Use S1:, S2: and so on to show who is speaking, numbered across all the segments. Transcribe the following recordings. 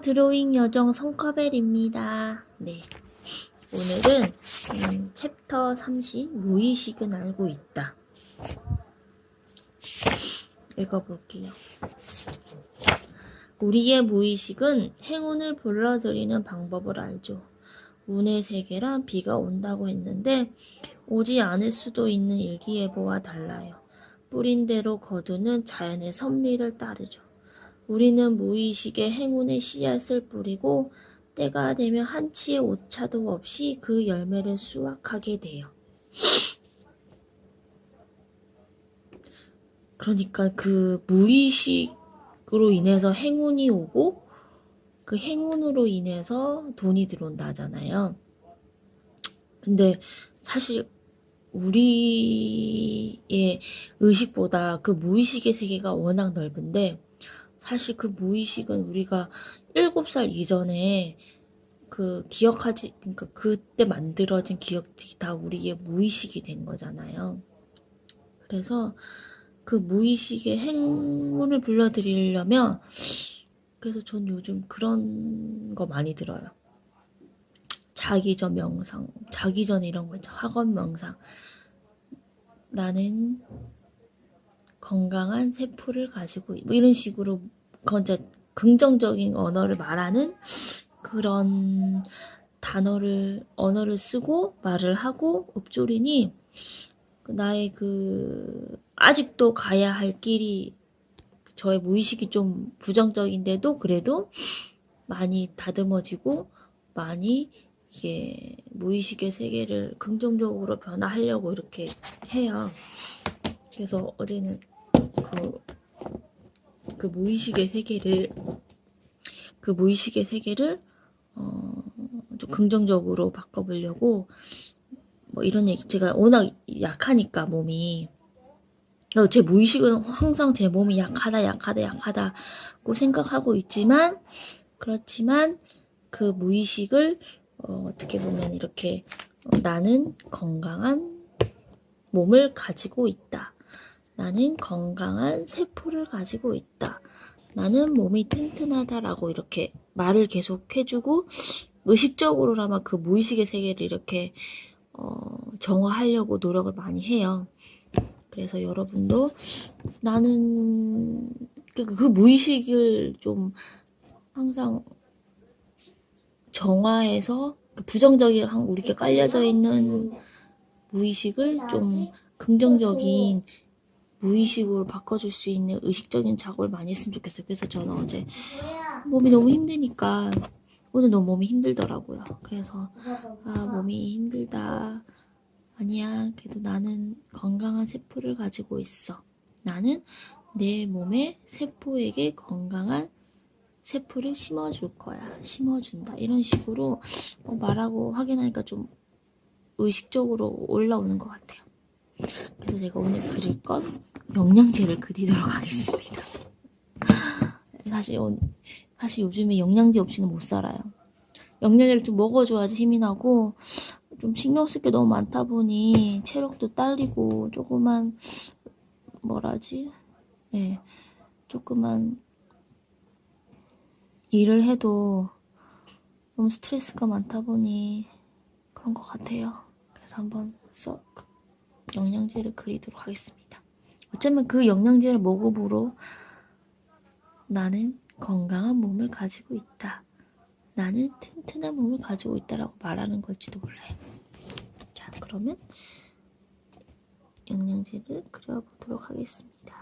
S1: 드로잉 여정 성커벨입니다. 네. 오늘은 음, 챕터 30 무의식은 알고 있다. 읽어볼게요. 우리의 무의식은 행운을 불러들이는 방법을 알죠. 운의 세계란 비가 온다고 했는데 오지 않을 수도 있는 일기예보와 달라요. 뿌린 대로 거두는 자연의 섭리를 따르죠. 우리는 무의식의 행운의 씨앗을 뿌리고 때가 되면 한치의 오차도 없이 그 열매를 수확하게 돼요. 그러니까 그 무의식으로 인해서 행운이 오고 그 행운으로 인해서 돈이 들어온다잖아요. 근데 사실 우리의 의식보다 그 무의식의 세계가 워낙 넓은데 사실 그 무의식은 우리가 7살 이전에 그 기억하지 그러니까 그때 만들어진 기억들이 다 우리의 무의식이 된 거잖아요. 그래서 그 무의식의 행운을 불러드리려면 그래서 전 요즘 그런 거 많이 들어요. 자기 전 명상, 자기 전에 이런 거 있죠. 학원 명상. 나는 건강한 세포를 가지고 뭐 이런 식으로 건자 긍정적인 언어를 말하는 그런 단어를 언어를 쓰고 말을 하고 읍조리니 나의 그 아직도 가야 할 길이 저의 무의식이 좀 부정적인데도 그래도 많이 다듬어지고 많이 이게 무의식의 세계를 긍정적으로 변화하려고 이렇게 해요. 그래서 어제는 그, 그 무의식의 세계를 그 무의식의 세계를 어, 좀 긍정적으로 바꿔보려고 뭐 이런 얘기 제가 워낙 약하니까 몸이 어, 제 무의식은 항상 제 몸이 약하다 약하다 약하다고 생각하고 있지만 그렇지만 그 무의식을 어, 어떻게 보면 이렇게 어, 나는 건강한 몸을 가지고 있다. 나는 건강한 세포를 가지고 있다. 나는 몸이 튼튼하다라고 이렇게 말을 계속 해주고 의식적으로라마 그 무의식의 세계를 이렇게 어, 정화하려고 노력을 많이 해요. 그래서 여러분도 나는 그, 그 무의식을 좀 항상 정화해서 그 부정적인 우리께 깔려져 있는 무의식을 좀 긍정적인 무의식으로 바꿔줄 수 있는 의식적인 작업을 많이 했으면 좋겠어요. 그래서 저는 어제 몸이 너무 힘드니까 오늘 너무 몸이 힘들더라고요. 그래서 아 몸이 힘들다. 아니야. 그래도 나는 건강한 세포를 가지고 있어. 나는 내 몸의 세포에게 건강한 세포를 심어줄 거야. 심어준다. 이런 식으로 어, 말하고 확인하니까 좀 의식적으로 올라오는 것 같아요. 그래서 제가 오늘 그릴 건 영양제를 그리도록 하겠습니다. 사실, 오- 사실 요즘에 영양제 없이는 못 살아요. 영양제를 좀 먹어줘야지 힘이 나고, 좀 신경 쓸 게 너무 많다 보니, 체력도 딸리고, 조그만, 뭐라지? 예, 조그만 일을 해도 너무 스트레스가 많다 보니, 그런 것 같아요. 그래서 한번 써, 그 영양제를 그리도록 하겠습니다. 어쩌면 그 영양제를 먹음으로 나는 건강한 몸을 가지고 있다. 나는 튼튼한 몸을 가지고 있다라고 말하는 걸지도 몰라요. 자, 그러면 영양제를 그려보도록 하겠습니다.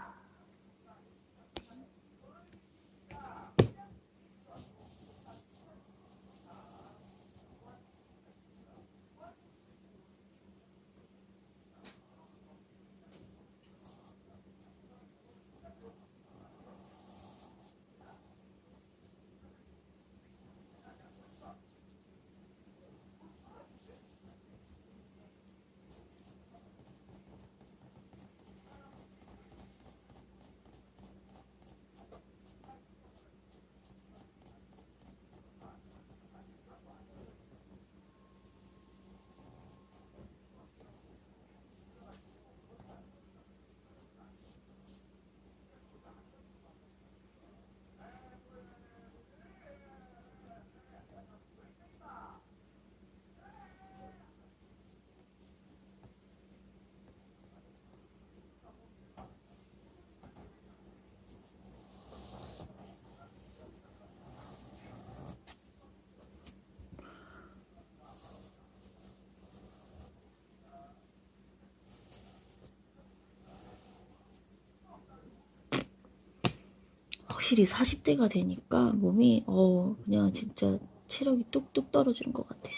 S1: 확실히 40대가 되니까 몸이 어 그냥 진짜 체력이 뚝뚝 떨어지는 것 같아요.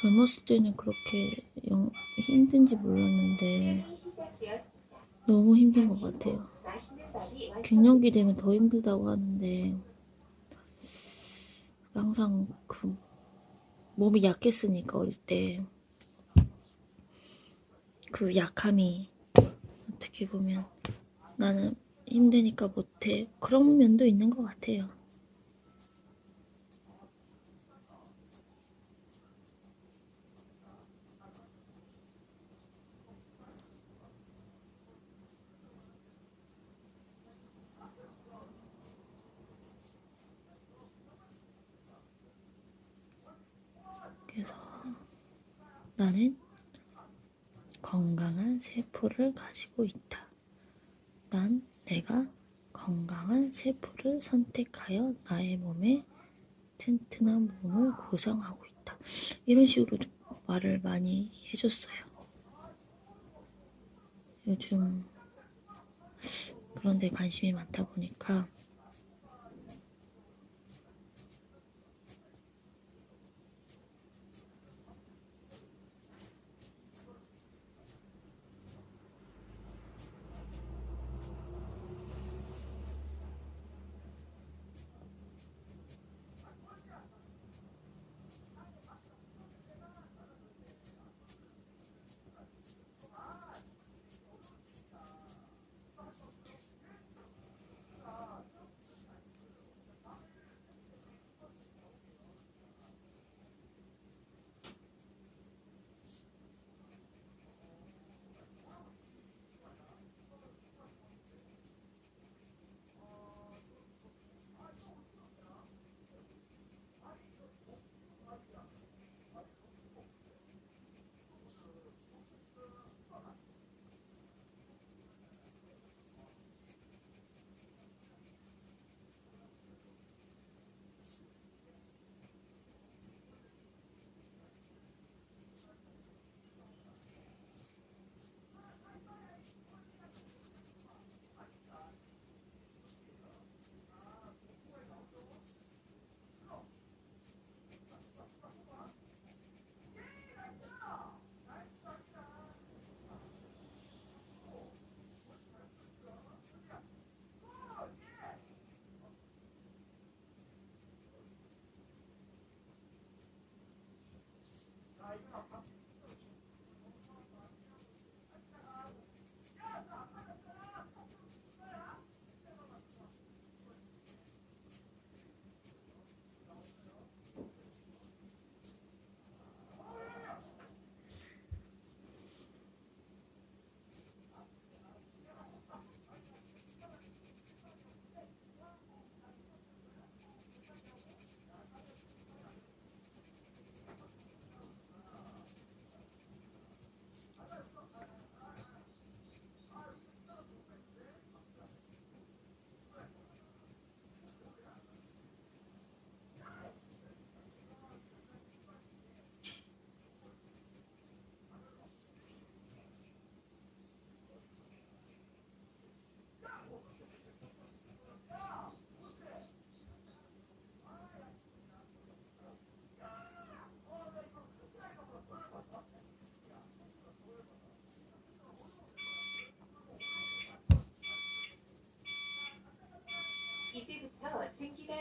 S1: 젊었을 때는 그렇게 영- 힘든지 몰랐는데 너무 힘든 것 같아요. 갱년기 되면 더 힘들다고 하는데 항상 그 몸이 약했으니까 어릴 때 그 약함이 어떻게 보면 나는 힘드니까 못해 그런 면도 있는 것 같아요. 그래서 나는 건강한 세포를 가지고 있다. 난 내가 건강한 세포를 선택하여 나의 몸에 튼튼한 몸을 구성하고 있다. 이런 식으로 좀 말을 많이 해줬어요. 요즘 그런 데 관심이 많다 보니까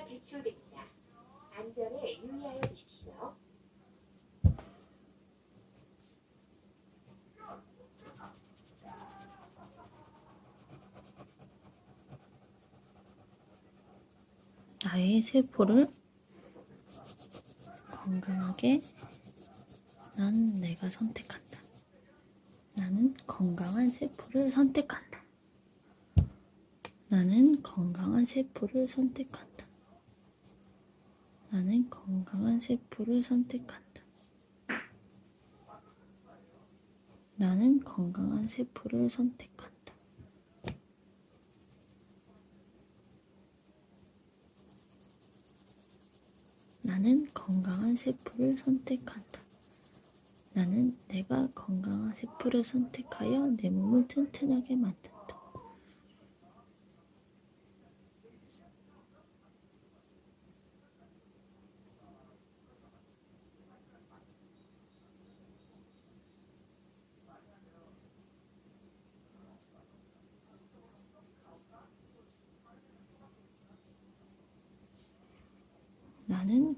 S2: 배출됩니다. 안전에 유의하여 주십시오.
S1: 나의 세포를 건강하게 난 내가 선택한다. 나는 건강한 세포를 선택한다. 나는 건강한 세포를 선택한다. 나는 건강한 세포를 선택한다. 나는 건강한 세포를 선택한다. 나는 건강한 세포를 선택한다. 나는 내가 건강한 세포를 선택하여 내 몸을 튼튼하게 만든다.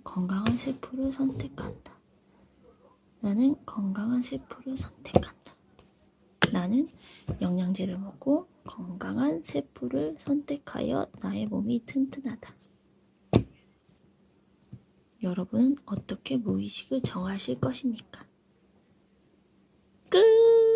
S1: 건강한 셰프를 선택한다. 나는 건강한 셰프를 선택한다. 나는 영양제를 먹고 건강한 셰프를 선택하여 나의 몸이 튼튼하다. 여러분은 어떻게 무의식을 정하실 것입니까? 끝!